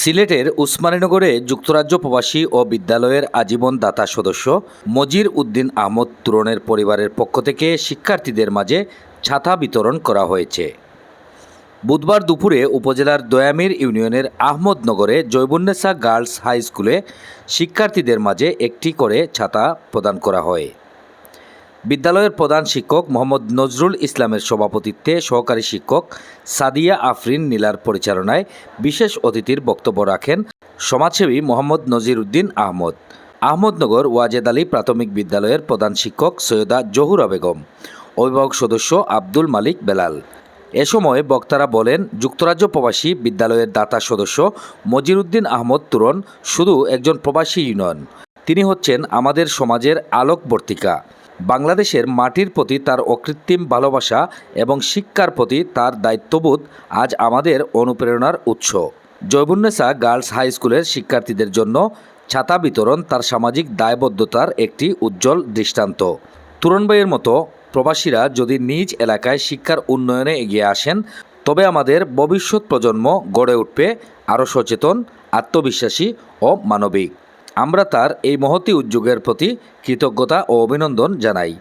সিলেটের উসমানীনগরে যুক্তরাজ্য প্রবাসী ও বিদ্যালয়ের আজীবন দাতা সদস্য মজির উদ্দিন আহমদ তুরনের পরিবারের পক্ষ থেকে শিক্ষার্থীদের মাঝে ছাতা বিতরণ করা হয়েছে। বুধবার দুপুরে উপজেলার দয়ামির ইউনিয়নের আহমদনগরে জৈবুন্নেসা গার্লস হাই স্কুলে শিক্ষার্থীদের মাঝে একটি করে ছাতা প্রদান করা হয়। বিদ্যালয়ের প্রধান শিক্ষক মোহাম্মদ নজরুল ইসলামের সভাপতিত্বে সহকারী শিক্ষক সাদিয়া আফরিন নীলার পরিচালনায় বিশেষ অতিথির বক্তব্য রাখেন সমাজসেবী মোহাম্মদ নজির উদ্দিন আহমদ। আহমদনগর ওয়াজেদ আলী প্রাথমিক বিদ্যালয়ের প্রধান শিক্ষক সৈয়দা জহুরা বেগম। অভিভাবক সদস্য আব্দুল মালিক বেলাল। এ সময় বক্তারা বলেন, যুক্তরাজ্য প্রবাসী বিদ্যালয়ের দাতা সদস্য মজিরুদ্দিন আহমদ তুরন শুধু একজন প্রবাসী ইউনিয়ন তিনি হচ্ছেন আমাদের সমাজের আলোকবর্তিকা। বাংলাদেশের মাটির প্রতি তার অকৃত্রিম ভালোবাসা এবং শিক্ষার প্রতি তার দায়িত্ববোধ আজ আমাদের অনুপ্রেরণার উৎস। জয়বুন্নেসা গার্লস হাই স্কুলের শিক্ষার্থীদের জন্য ছাতা বিতরণ তার সামাজিক দায়বদ্ধতার একটি উজ্জ্বল দৃষ্টান্ত। তুরনবাইয়ের মতো প্রবাসীরা যদি নিজ এলাকায় শিক্ষার উন্নয়নে এগিয়ে আসেন, তবে আমাদের ভবিষ্যৎ প্রজন্ম গড়ে উঠবে আরও সচেতন, আত্মবিশ্বাসী ও মানবিক। আমরা তার এই মহতি উদ্যোগের প্রতি কৃতজ্ঞতা ও অভিনন্দন জানাই।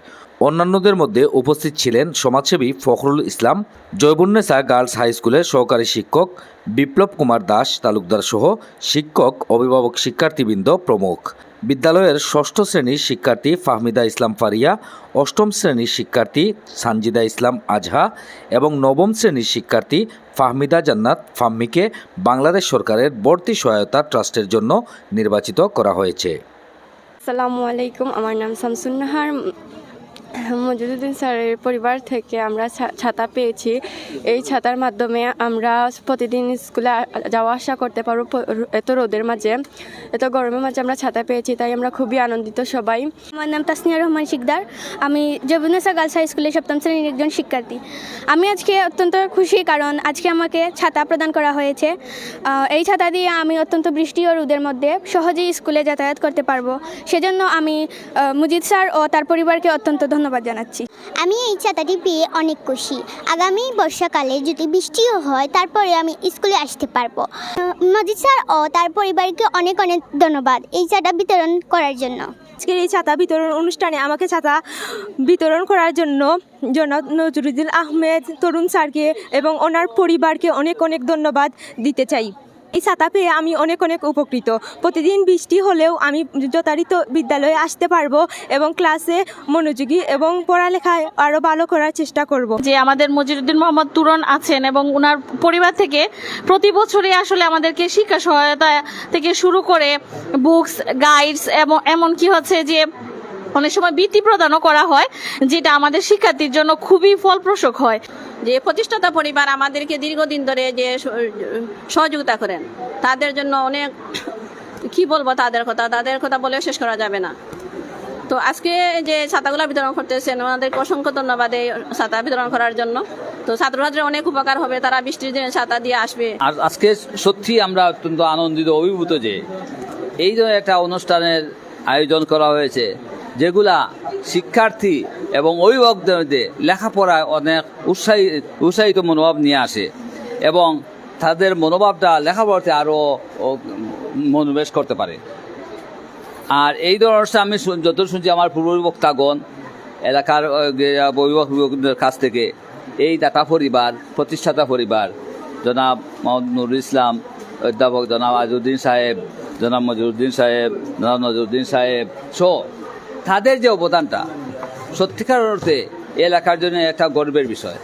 অন্যান্যদের মধ্যে উপস্থিত ছিলেন সমাজসেবী ফখরুল ইসলাম জয়বুন্নেসা গার্লস হাই স্কুলের সহকারী শিক্ষক বিপ্লব কুমার দাস তালুকদার সহ শিক্ষক, অভিভাবক শিক্ষার্থীবৃন্দ প্রমুখ। বিদ্যালয়ের ষষ্ঠ শ্রেণির শিক্ষার্থী ফাহমিদা ইসলাম ফারিয়া, অষ্টম শ্রেণির শিক্ষার্থী সানজিদা ইসলাম আজহা এবং নবম শ্রেণির শিক্ষার্থী ফাহমিদা জান্নাত ফাম্মিকে বাংলাদেশ সরকারের বর্তি সহায়তা ট্রাস্টের জন্য নির্বাচিত করা হয়েছে। আসসালামু আলাইকুম, আমার নাম শামসুন্নাহার। মজিদুদ্দিন স্যারের পরিবার থেকে আমরা ছাতা পেয়েছি, এই ছাতার মাধ্যমে আমরা প্রতিদিন স্কুলে যাওয়া আসা করতে পারব। এত রোদের মাঝে, এত গরমের মাঝে আমরা ছাতা পেয়েছি, তাই আমরা খুবই আনন্দিত সবাই। আমার নাম তাসনিয়া রহমান শিকদার। আমি জবুনেসা গার্লস হাই স্কুলের সপ্তম শ্রেণির একজন শিক্ষার্থী। আমি আজকে অত্যন্ত খুশি কারণ আজকে আমাকে ছাতা প্রদান করা হয়েছে। এই ছাতা দিয়ে আমি অত্যন্ত বৃষ্টি ও রোদের মধ্যে সহজেই স্কুলে যাতায়াত করতে পারব। সেজন্য আমি মুজিদ স্যার ও তার পরিবারকে অত্যন্ত ধন্যবাদ। জানাচ্ছি। আমি এই ছাতাটি পেয়ে অনেক খুশি। আগামী বর্ষাকালে যদি বৃষ্টিও হয় তারপরে আমি স্কুলে আসতে পারব। মজিদ স্যার ও তার পরিবারকে অনেক অনেক ধন্যবাদ এই ছাতা বিতরণ করার জন্য। আজকের এই ছাতা বিতরণ অনুষ্ঠানে আমাকে ছাতা বিতরণ করার জন্য জনাব নজরুদ্দিন আহমেদ তরুণ স্যারকে এবং ওনার পরিবারকে অনেক অনেক ধন্যবাদ দিতে চাই। এই ছাতা পেয়ে আমি অনেক অনেক উপকৃত। প্রতিদিন বৃষ্টি হলেও আমি যথারীত বিদ্যালয়ে আসতে পারব এবং ক্লাসে মনোযোগী এবং পড়ালেখায় আরও ভালো করার চেষ্টা করব। যে আমাদের মজিরুদ্দিন মোহাম্মদ তুরন আছেন এবং ওনার পরিবার থেকে প্রতি বছরই আসলে আমাদেরকে শিক্ষা সহায়তা থেকে শুরু করে বুকস গাইডস এবং এমন কি হচ্ছে যে অনেক সময় বৃত্তি প্রদানও করা হয় যেটা আমাদের শিক্ষার্থীর জন্য খুবই ফলপ্রসূ হয়। যে প্রতিষ্ঠাতা পরিবার আমাদেরকে দীর্ঘদিন ধরে যে সহযোগিতা করেন তাদের জন্য অনেক কি বলব তাদের কথা তাদের কথা বলে শেষ করা যাবে না। তো আজকে যে ছাতাগুলো বিতরণ করতেছেন ওনাদেরকে অসংখ্য ধন্যবাদ এই ছাতা বিতরণ করার জন্য। তো ছাত্রছাত্রীর অনেক উপকার হবে তারা বৃষ্টির দিনে ছাতা দিয়ে আসবে। আর আজকে সত্যি আমরা অত্যন্ত আনন্দিত অভিভূত যে এই ধরনের একটা অনুষ্ঠানের আয়োজন করা হয়েছে যেগুলা শিক্ষার্থী এবং অভিভাবকদের মধ্যে লেখাপড়ায় অনেক উৎসাহী উৎসাহিত মনোভাব নিয়ে আসে এবং তাদের মনোভাবটা লেখাপড়াতে আরও মনোবেশ করতে পারে। আর এই ধরনের আমি যত শুনছি আমার পূর্ব বক্তাগণ, এলাকার অভিভাবকদের কাছ থেকে এই দাতা পরিবার, প্রতিষ্ঠাতা পরিবার, জনাব মোহাম্মদ নুরুল ইসলাম, অধ্যাপক জনাব আজউদ্দিন সাহেব, জনাব মজুরুদ্দিন সাহেব, জনাব নজরুদ্দিন সাহেব সহ তাদের যে অবদানটা সত্যিকার অর্থে এলাকার জন্য একটা গর্বের বিষয়।